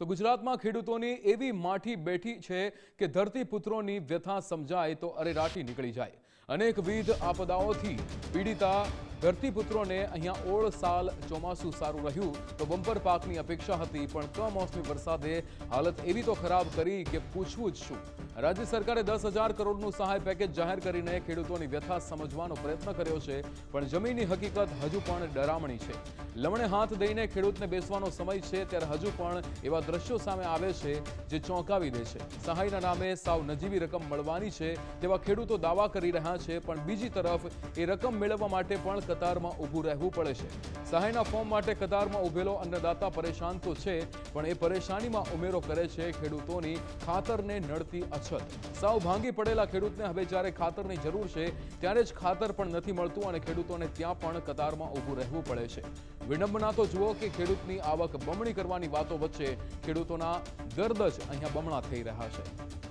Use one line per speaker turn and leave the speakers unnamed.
તો ગુજરાતમાં ખેડૂતોની એવી માઠી બેઠી છે કે ધરતીપુત્રોની વ્યથા સમજાય તો અરેરાટી નીકળી જાય. અનેકવિધ આપદાઓથી પીડિતા ધરતીપુત્રોને અહીંયા ઓળ સાલ ચોમાસું સારું રહ્યું. તો બમ્પર પાકની અપેક્ષા હતી, પણ કમોસમી વરસાદે હાલત એવી તો ખરાબ કરી કે પૂછવું જ શું. રાજ્ય સરકારે દસ હજાર કરોડનું સહાય પેકેજ જાહેર કરીને ખેડૂતોની વ્યથા સમજવાનો પ્રયત્ન કર્યો છે, પણ જમીનની હકીકત હજુ પણ ડરામણી છે. લમણે હાથ દઈને ખેડૂતને બેસવાનો સમય છે, ત્યારે હજુ પણ એવા દ્રશ્યો સામે આવે છે, જે ચોંકાવી દે છે. સહાયના નામે સાવ નજીવી રકમ મળવાની છે, તેવા ખેડૂતો દાવા કરી રહ્યા છે, પણ બીજી તરફ એ રકમ મેળવવા માટે પણ કતારમાં ઊભું રહેવું પડે છે. સહાયના ફોર્મ માટે કતારમાં ઊભેલો અન્નદાતા પરેશાન તો છે, પણ એ પરેશાનીમાં ઉમેરો કરે છે ખેડૂતોની ખાતરને નડતી અછત. સાવ ભાંગી પડેલા ખેડૂતને હવે જ્યારે ખાતરની જરૂર છે, ત્યારે જ ખાતર પણ નથી મળતું અને ખેડૂતોને ત્યાં પણ કતારમાં ઊભું રહેવું પડે છે. વિડંબના તો જુઓ કે ખેડૂતની આવક બમણી કરવાની વાતો વચ્ચે ખેડૂતોના દર્દ જ અહીંયા બમણા થઈ રહ્યા છે.